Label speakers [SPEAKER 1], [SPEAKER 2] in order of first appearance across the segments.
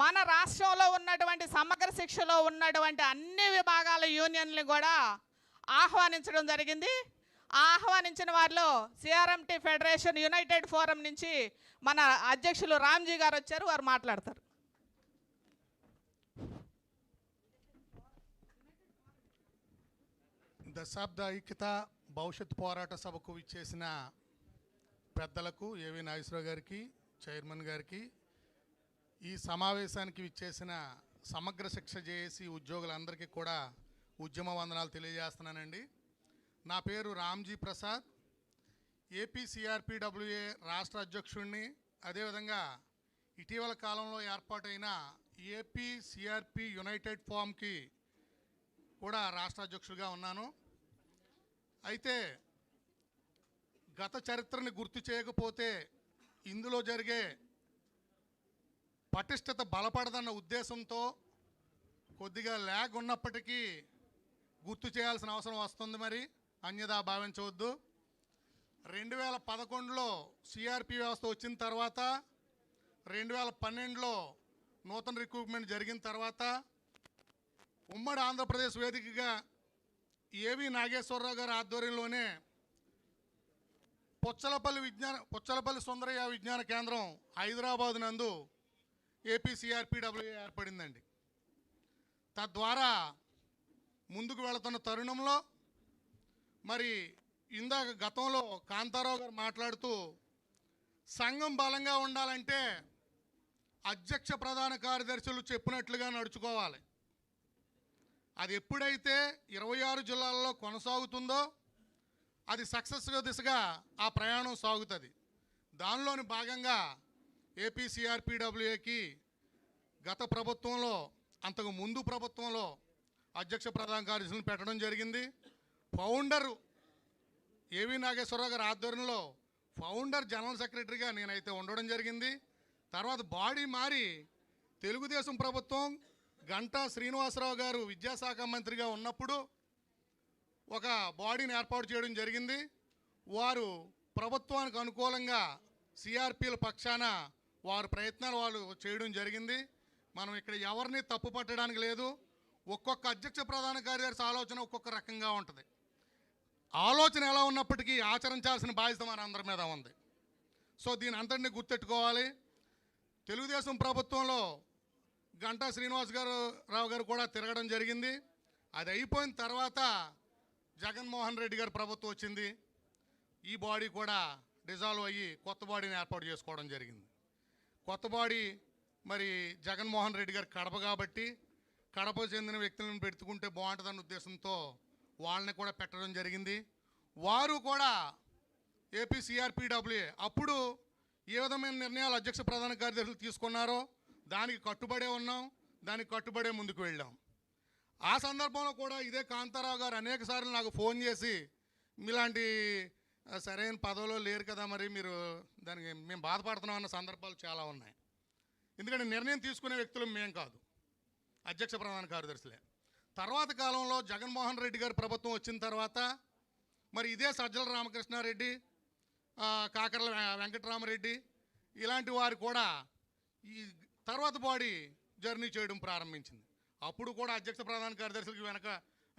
[SPEAKER 1] మన రాష్ట్రంలో ఉన్నటువంటి సమగ్ర శిక్షలో ఉన్నటువంటి అన్ని విభాగాల యూనియన్లు కూడా ఆహ్వానించడం జరిగింది. ఆహ్వానించిన వారిలో సిఆర్ఎంటీ ఫెడరేషన్ యునైటెడ్ ఫోరం నుంచి మన అధ్యక్షులు రామ్జీ గారు వచ్చారు వారు మాట్లాడతారు.
[SPEAKER 2] దశాబ్ద ఐక్యత భవిష్యత్ పోరాట సభకు ఇచ్చేసిన పెద్దలకు ఏవి నాగేశ్వరరావు గారికి చైర్మన్ గారికి ఈ సమావేశానికి ఇచ్చేసిన సమగ్ర శిక్ష జేఏసీ ఉద్యోగులందరికీ కూడా ఉద్యమ వందనాలు తెలియజేస్తున్నానండి. నా పేరు రామ్జీ ప్రసాద్. ఏపీసీఆర్పిడబ్ల్యూఏ రాష్ట్ర అధ్యక్షుడిని అదేవిధంగా ఇటీవల కాలంలో ఏర్పాటైన ఏపీ సిఆర్పి యునైటెడ్ ఫామ్కి కూడా రాష్ట్ర అధ్యక్షుడిగా ఉన్నాను. అయితే గత చరిత్రని గుర్తు చేయకపోతే ఇందులో జరిగే పటిష్టత బలపడదన్న ఉద్దేశంతో కొద్దిగా ల్యాగ్ ఉన్నప్పటికీ గుర్తు చేయాల్సిన అవసరం వస్తుంది మరి. అన్యదా భావించవద్దు. రెండు వేల పదకొండులో సిఆర్పి వ్యవస్థ వచ్చిన తర్వాత రెండు వేల పన్నెండులో నూతన రిక్రూట్మెంట్ జరిగిన తర్వాత ఉమ్మడి ఆంధ్రప్రదేశ్ వేదికగా ఏవి నాగేశ్వరరావు గారి ఆధ్వర్యంలోనే పొచ్చలపల్లి విజ్ఞాన పొచ్చలపల్లి సుందరయ్య విజ్ఞాన కేంద్రం హైదరాబాద్ నందు ఏపీసీఆర్పిడబ్ల్యూ ఏర్పడిందండి. తద్వారా ముందుకు వెళుతున్న తరుణంలో మరి ఇందాక గతంలో కాంతారావు గారు మాట్లాడుతూ సంఘం బలంగా ఉండాలంటే అధ్యక్ష ప్రధాన కార్యదర్శులు చెప్పినట్లుగా నడుచుకోవాలి. అది ఎప్పుడైతే ఇరవై ఆరు జిల్లాల్లో కొనసాగుతుందో అది సక్సెస్ దిశగా ఆ ప్రయాణం సాగుతుంది. దానిలోని భాగంగా ఏపీ సిఆర్పిడబ్ల్యూఏకి గత ప్రభుత్వంలో అంతకు ముందు ప్రభుత్వంలో అధ్యక్ష ప్రధాన కార్యదర్శులను పెట్టడం జరిగింది. ఫౌండరు ఏవి నాగేశ్వరరావు గారి ఆధ్వర్యంలో ఫౌండర్ జనరల్ సెక్రటరీగా నేనైతే ఉండడం జరిగింది. తర్వాత బాడీ మారి తెలుగుదేశం ప్రభుత్వం గంటా శ్రీనివాసరావు గారు విద్యాశాఖ మంత్రిగా ఉన్నప్పుడు ఒక బాడీని ఏర్పాటు చేయడం జరిగింది. వారు ప్రభుత్వానికి అనుకూలంగా సిఆర్పీల పక్షాన వారి ప్రయత్నాలు వాళ్ళు చేయడం జరిగింది. మనం ఇక్కడ ఎవరిని తప్పు పట్టడానికి లేదు. ఒక్కొక్క అధ్యక్ష ప్రధాన కార్యదర్శి ఆలోచన ఒక్కొక్క రకంగా ఉంటుంది. ఆలోచన ఎలా ఉన్నప్పటికీ ఆచరించాల్సిన బాధ్యత మన అందరి మీద ఉంది. సో దీని అందరినీ గుర్తెట్టుకోవాలి. తెలుగుదేశం ప్రభుత్వంలో గంటా శ్రీనివాస్ గారు రావు గారు కూడా తిరగడం జరిగింది. అది అయిపోయిన తర్వాత జగన్మోహన్ రెడ్డి గారి ప్రభుత్వం వచ్చింది. ఈ బాడీ కూడా డిజాల్వ్ అయ్యి కొత్త బాడీని ఏర్పాటు చేసుకోవడం జరిగింది. కొత్త బాడీ మరి జగన్మోహన్ రెడ్డి గారు కడప కాబట్టి కడప చెందిన వ్యక్తులను పెట్టుకుంటే బాగుంటుందన్న ఉద్దేశంతో వాళ్ళని కూడా పెట్టడం జరిగింది. వారు కూడా ఏపీ సిఆర్పిడబ్ల్యూఏ అప్పుడు ఏ విధమైన నిర్ణయాలు అధ్యక్ష ప్రధాన కార్యదర్శులు తీసుకున్నారో దానికి కట్టుబడే ఉన్నాం దానికి కట్టుబడే ముందుకు వెళ్ళాం. ఆ సందర్భంలో కూడా ఇదే కాంతారావు గారు అనేకసార్లు నాకు ఫోన్ చేసి మీలాంటి సరైన పదవిలో లేరు కదా మరి మీరు దానికి మేము బాధపడుతున్నాం అన్న సందర్భాలు చాలా ఉన్నాయి. ఎందుకంటే నిర్ణయం తీసుకునే వ్యక్తులు మేం కాదు. అధ్యక్ష ప్రధాన కార్యదర్శులే. తర్వాత కాలంలో జగన్మోహన్ రెడ్డి గారి ప్రభుత్వం వచ్చిన తర్వాత మరి ఇదే సజ్జల రామకృష్ణారెడ్డి కాకరల కాకర్ల వెంకటరామరెడ్డి ఇలాంటి వారు కూడా ఈ తర్వాత బాడీ జర్నీ చేయడం ప్రారంభించింది. అప్పుడు కూడా అధ్యక్ష ప్రధాన కార్యదర్శులకి వెనక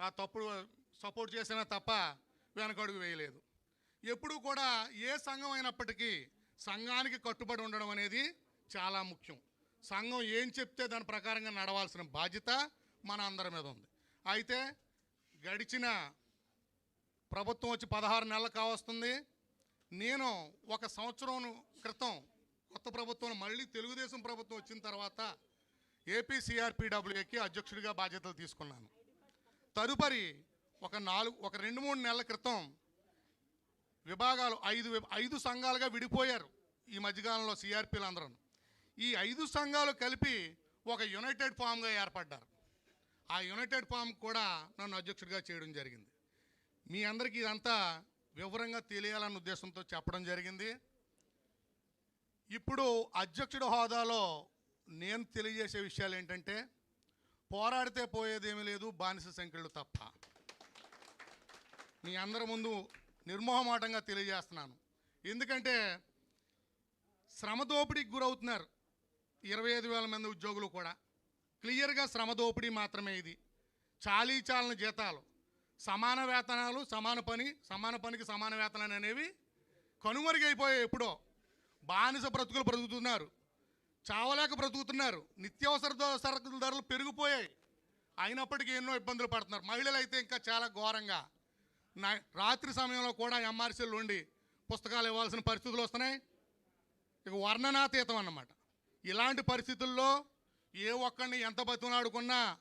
[SPEAKER 2] ఆ తప్పుడు సపోర్ట్ చేసినా తప్ప వెనకడుగు వేయలేదు. ఎప్పుడు కూడా ఏ సంఘం అయినప్పటికీ సంఘానికి కట్టుబడి ఉండడం అనేది చాలా ముఖ్యం. సంఘం ఏం చెప్తే దాని ప్రకారంగా నడవాల్సిన బాధ్యత మన అందరి మీద ఉంది. అయితే గడిచిన ప్రభుత్వం వచ్చి పదహారు నెలలు కావస్తుంది. నేను ఒక సంవత్సరం క్రితం కొత్త ప్రభుత్వం మళ్ళీ తెలుగుదేశం ప్రభుత్వం వచ్చిన తర్వాత ఏపీ సిఆర్పిడబ్ల్యూఏకి అధ్యక్షుడిగా బాధ్యతలు తీసుకున్నాను. తదుపరి ఒక నాలుగు ఒక రెండు మూడు నెలల క్రితం విభాగాలు ఐదు ఐదు సంఘాలుగా విడిపోయారు ఈ మధ్యకాలంలో సిఆర్పీలు అందరూ ఈ ఐదు సంఘాలు కలిపి ఒక యునైటెడ్ ఫామ్గా ఏర్పడ్డారు. ఆ యునైటెడ్ ఫామ్ కూడా నన్ను అధ్యక్షుడిగా చేయడం జరిగింది. మీ అందరికీ ఇదంతా వివరంగా తెలియాలన్న ఉద్దేశంతో చెప్పడం జరిగింది. ఇప్పుడు అధ్యక్షుడి హోదాలో నేను తెలియజేసే విషయాలు ఏంటంటే పోరాడితే పోయేదేమీ లేదు బానిస సంఖ్యలు తప్ప. మీ అందరి ముందు నిర్మోహమాటంగా తెలియజేస్తున్నాను. ఎందుకంటే శ్రమ దోపిడీకి గురవుతున్నారు ఇరవై ఐదు వేల మంది ఉద్యోగులు కూడా. క్లియర్గా శ్రమ దోపిడీ మాత్రమే ఇది. చాలీ చాలని జీతాలు సమాన వేతనాలు సమాన పని సమాన పనికి సమాన వేతనాలు అనేవి కనుమరుగైపోయాయి ఎప్పుడో. బానిస బ్రతుకులు బ్రతుకుతున్నారు చావలేక బ్రతుకుతున్నారు నిత్యావసర ద- సరుకుల ధరలు పెరిగిపోయాయి. అయినప్పటికీ ఎన్నో ఇబ్బందులు పడుతున్నారు. మహిళలు అయితే ఇంకా చాలా ఘోరంగా రాత్రి సమయంలో కూడా ఎంఆర్సీలు ఉండి పుస్తకాలు ఇవ్వాల్సిన పరిస్థితులు వస్తున్నాయి. ఇక వర్ణనాతీతం అన్నమాట. ఇలాంటి పరిస్థితుల్లో ఏ ఒక్కడిని ఎంత బతునాడుకున్నా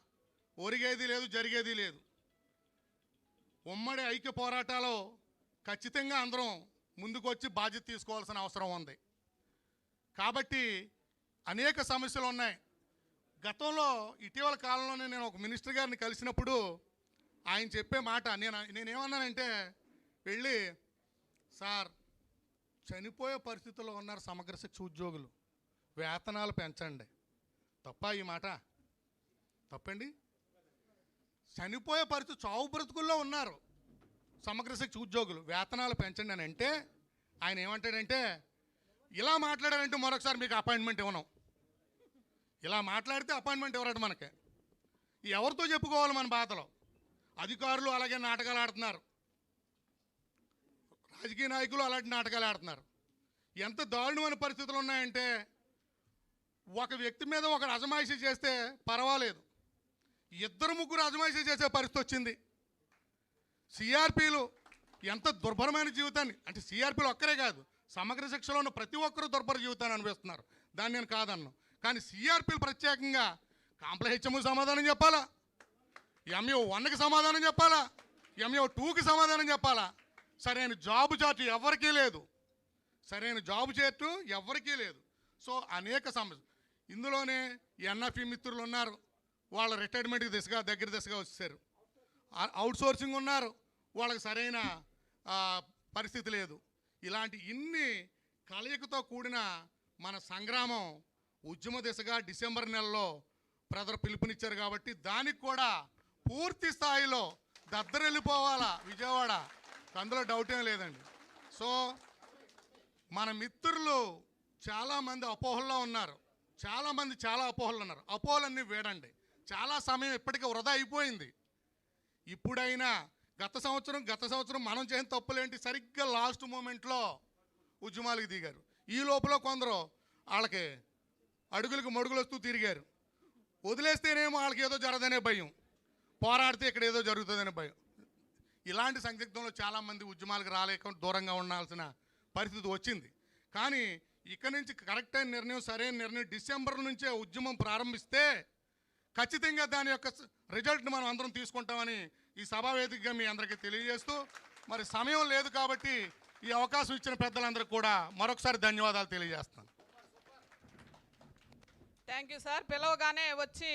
[SPEAKER 2] ఒరిగేది లేదు జరిగేది లేదు. ఉమ్మడి ఐక్య పోరాటాలు ఖచ్చితంగా అందరం ముందుకొచ్చి బాధ్యత తీసుకోవాల్సిన అవసరం ఉంది. కాబట్టి అనేక సమస్యలు ఉన్నాయి. గతంలో ఇటీవల కాలంలోనే నేను ఒక మినిస్టర్ గారిని కలిసినప్పుడు ఆయన చెప్పే మాట. నేను నేనేమన్నానంటే వెళ్ళి సార్ చనిపోయే పరిస్థితుల్లో ఉన్నారు సమగ్ర శిక్ష ఉద్యోగులు. వేతనాలు పెంచండి. తప్ప ఈ మాట? తప్పండి. చనిపోయే పరిస్థితి చావు బ్రతుకుల్లో ఉన్నారు సమగ్ర శిక్ష ఉద్యోగులు. వేతనాలు పెంచండి అని అంటే ఆయన ఏమంటాడంటే ఇలా మాట్లాడారంటే మరొకసారి మీకు అపాయింట్మెంట్ ఇవ్వను. ఇలా మాట్లాడితే అపాయింట్మెంట్ ఇవ్వరట మనకి. ఎవరితో చెప్పుకోవాలి మన బాధలో? అధికారులు అలాగే నాటకాలు ఆడుతున్నారు. రాజకీయ నాయకులు అలాంటి నాటకాలు ఆడుతున్నారు. ఎంత దారుణమైన పరిస్థితులు ఉన్నాయంటే ఒక వ్యక్తి మీద ఒకరు అజమాయిషి చేస్తే పర్వాలేదు. ఇద్దరు ముగ్గురు అజమాయిషి చేసే పరిస్థితి వచ్చింది. సిఆర్పీలు ఎంత దుర్భరమైన జీవితాన్ని అంటే సిఆర్పీలు ఒక్కరే కాదు సమగ్ర శిక్షలో ఉన్న ప్రతి ఒక్కరూ దుర్భర జీవితాన్ని అనిపిస్తున్నారు దాన్ని నేను కాదన్ను. కానీ సిఆర్పీలు ప్రత్యేకంగా కాంప్లహెచ్ఎం సమాధానం చెప్పాలా? ఎంఏ వన్కి సమాధానం చెప్పాలా? ఎంఏ టూకి సమాధానం చెప్పాలా? సరైన జాబ్ చార్ట్ ఎవరికీ లేదు. సరైన జాబ్ చేర్టు ఎవరికీ లేదు. సో అనేక సమస్య ఇందులోనే ఎన్ఎఫ్ఈ మిత్రులు ఉన్నారు వాళ్ళ రిటైర్మెంట్కి దిశగా దగ్గర దిశగా వచ్చేసారు. అవుట్ సోర్సింగ్ ఉన్నారు. వాళ్ళకి సరైన పరిస్థితి లేదు. ఇలాంటి ఇన్ని కలయికతో కూడిన మన సంగ్రామం ఉద్యమ దిశగా డిసెంబర్ నెలలో ప్రజలు పిలుపునిచ్చారు కాబట్టి దానికి కూడా పూర్తి స్థాయిలో దద్దరెళ్ళిపోవాలా విజయవాడ? అందులో డౌట్ ఏం లేదండి. సో మన మిత్రులు చాలామంది అపోహల్లో ఉన్నారు. చాలామంది చాలా అపోహలు ఉన్నారు. అపోహలన్నీ వేడండి. చాలా సమయం ఇప్పటికే వృధా అయిపోయింది. ఇప్పుడైనా గత సంవత్సరం గత సంవత్సరం మనం చేసిన తప్పులేంటి? సరిగ్గా లాస్ట్ మూమెంట్లో ఉద్యమాలకు దిగారు. ఈ లోపల కొందరు వాళ్ళకి అడుగులకు మడుగులు వస్తూ తిరిగారు. వదిలేస్తేనేమో వాళ్ళకి ఏదో జరదనే భయం. పోరాడితే ఇక్కడ ఏదో జరుగుతుందని భయం. ఇలాంటి సందిగ్ధంలో చాలామంది ఉద్యమాలకు రాలేక దూరంగా ఉండాల్సిన పరిస్థితి వచ్చింది. కానీ ఇక్కడి నుంచి కరెక్ట్ అయిన నిర్ణయం సరైన నిర్ణయం డిసెంబర్ నుంచే ఉద్యమం ప్రారంభిస్తే ఖచ్చితంగా దాని యొక్క రిజల్ట్ని మనం అందరం తీసుకుంటామని ఈ సభావేదికగా మీ అందరికీ తెలియజేస్తూ మరి సమయం లేదు కాబట్టి ఈ అవకాశం ఇచ్చిన పెద్దలందరికీ కూడా మరొకసారి ధన్యవాదాలు తెలియజేస్తాను
[SPEAKER 1] థ్యాంక్ యూ సార్ పిలవగానే వచ్చి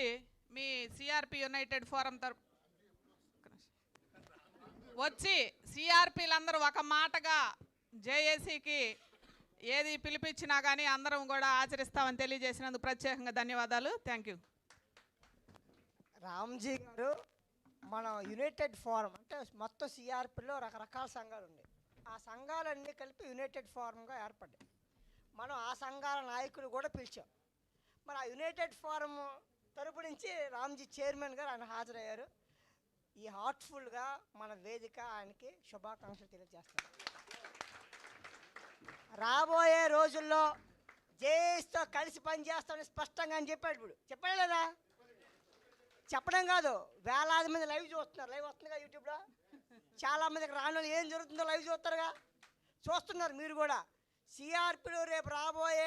[SPEAKER 1] మీ సిఆర్పి యునైటెడ్ ఫోరం తరపు వచ్చి సిఆర్పీలందరూ ఒక మాటగా జేఏసీకి ఏది పిలిపించినా కానీ అందరం కూడా ఆచరిస్తామని తెలియజేసినందుకు ప్రత్యేకంగా ధన్యవాదాలు. థ్యాంక్ యూ
[SPEAKER 3] రామ్జీ గారు మన యునైటెడ్ ఫోరం అంటే మొత్తం సిఆర్పిలో రకరకాల సంఘాలు ఉన్నాయి. ఆ సంఘాలన్నీ కలిపి యునైటెడ్ ఫోరంగా ఏర్పడ్డాయి. మనం ఆ సంఘాల నాయకులు కూడా పిలిచాం. మరి ఆ యునైటెడ్ ఫోరము తరపు నుంచి రామ్జీ చైర్మన్ గారు ఆయన హాజరయ్యారు. ఈ హార్ట్ఫుల్గా మన వేదిక ఆయనకి శుభాకాంక్షలు తెలియజేస్తాం. రాబోయే రోజుల్లో జేఎస్తో కలిసి పనిచేస్తామని స్పష్టంగా అని చెప్పాడు ఇప్పుడు. చెప్పాడు లేదా చెప్పడం కాదు వేలాది మంది లైవ్ చూస్తున్నారు. లైవ్ వస్తుందిగా యూట్యూబ్లో. చాలామందికి రాను ఏం జరుగుతుందో లైవ్ చూస్తారుగా. చూస్తున్నారు మీరు కూడా. సిఆర్పిలో రేపు రాబోయే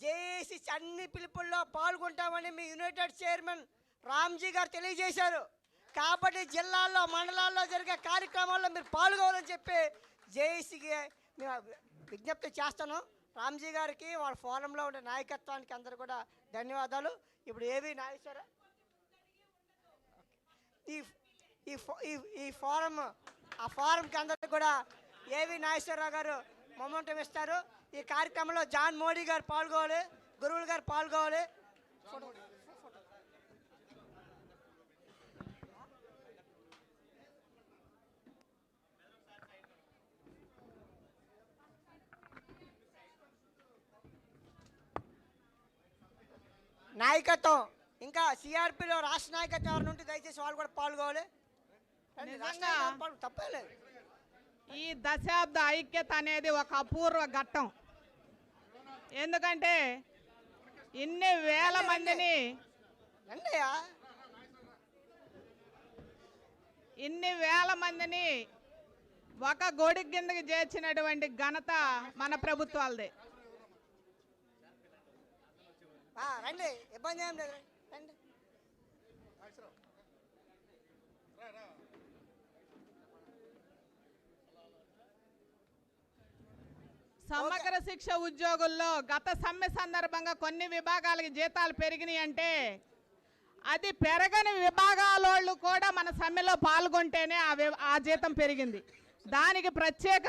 [SPEAKER 3] జేఏసీ అన్ని పిలుపుల్లో పాల్గొంటామని మీ యునైటెడ్ చైర్మన్ రామ్జీ గారు తెలియజేశారు. కాబట్టి జిల్లాల్లో మండలాల్లో జరిగే కార్యక్రమాల్లో మీరు పాల్గొవాలని చెప్పి జేఏసీకి మేము విజ్ఞప్తి చేస్తాను రామ్జీ గారికి వాళ్ళ ఫోరంలో ఉండే నాయకత్వానికి అందరూ కూడా ధన్యవాదాలు. ఇప్పుడు ఏవి నాగేశ్వర? ఈ ఈ ఫో- ఈ ఫోరం ఆ ఫోరంకి అందరూ కూడా ఏవి నాగేశ్వరరావు గారు మొమెంటం ఇస్తారు? ఈ కార్యక్రమంలో జాన్ మోడీ గారు పాల్గొవాలి గురువులు గారు పాల్గొవాలి నాయకత్వం ఇంకా సిఆర్పిలో రాష్ట్ర నాయకత్వం ఉంటే దయచేసి వాళ్ళు కూడా పాల్గొవాలి రండి,
[SPEAKER 1] ఈ దశాబ్ద ఐక్యత అనేది ఒక అపూర్వ ఘట్టం. ఎందుకంటే ఇన్ని వేల మందిని ఇన్ని వేల మందిని ఒక గొడి కిందకి చేర్చినటువంటి ఘనత మన ప్రభుత్వాలదే.
[SPEAKER 3] రండి ఇబ్బంది ఏం లేదు రండి
[SPEAKER 1] సమగ్ర శిక్ష ఉద్యోగుల్లో గత సమ్మె సందర్భంగా కొన్ని విభాగాలకి జీతాలు పెరిగినాయి అంటే అది పెరగని విభాగాలోళ్ళు కూడా మన సమ్మెలో పాల్గొంటేనే ఆ జీతం పెరిగింది. దానికి ప్రత్యేకంగా